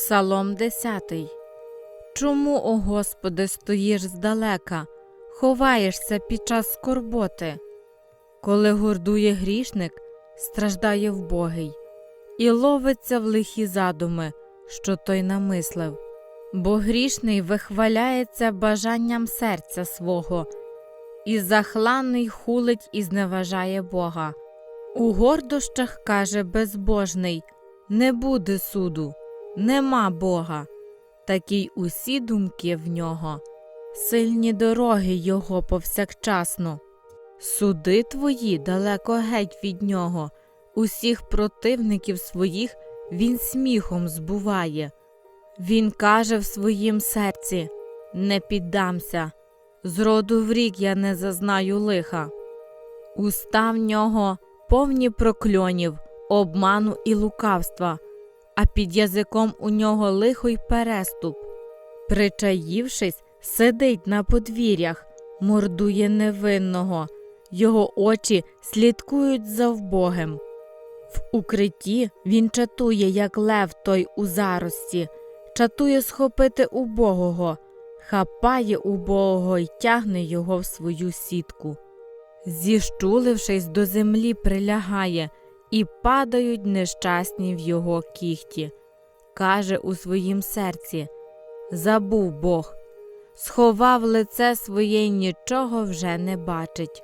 Псалом 10. Чому, о Господи, стоїш здалека, ховаєшся під час скорботи? Коли гордує грішник, страждає вбогий, і ловиться в лихі задуми, що той намислив. Бо грішний вихваляється бажанням серця свого, і захланий хулить і зневажає Бога. У гордощах каже безбожний не буде суду, нема Бога. Такій усі думки в нього, сильні дороги його повсякчасно. Суди твої далеко геть від нього, усіх противників своїх він сміхом збуває. Він каже в своїм серці не піддамся, зроду в рік я не зазнаю лиха. Уста в нього повні прокльонів, обману і лукавства, а під язиком у нього лихо й переступ. Причаївшись, сидить на подвір'ях, мордує невинного, його очі слідкують за вбогим. В укритті він чатує, як лев той у зарості, чатує схопити убогого, хапає убогого й тягне його в свою сітку. Зіщулившись до землі, прилягає, і падають нещасні в його кіхті. Каже у своїм серці Забув Бог, сховав лице своє й нічого вже не бачить.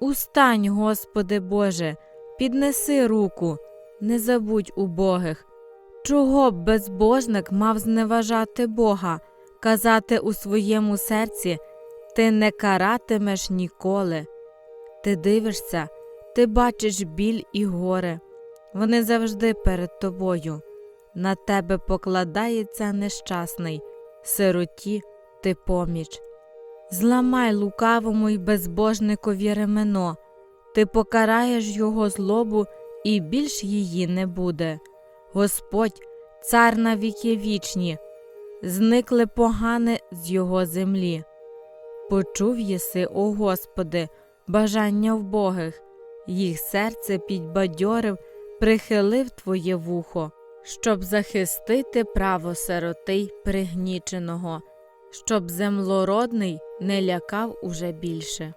Устань, Господи Боже, піднеси руку, не забудь убогих. Чого б безбожник мав зневажати Бога, казати у своєму серці Ти не каратимеш ніколи. Ти дивишся, ти бачиш біль і горе, вони завжди перед тобою. На тебе покладається нещасний, сироті ти поміч. Зламай лукавому й безбожникові ремено, ти покараєш його злобу, і більш її не буде. Господь, цар на віки вічні, зникли погане з його землі. Почув єси, о Господи, бажання вбогих, їх серце підбадьорив, прихилив Твоє вухо, щоб захистити право сироти й пригніченого, щоб землородний не лякав уже більше.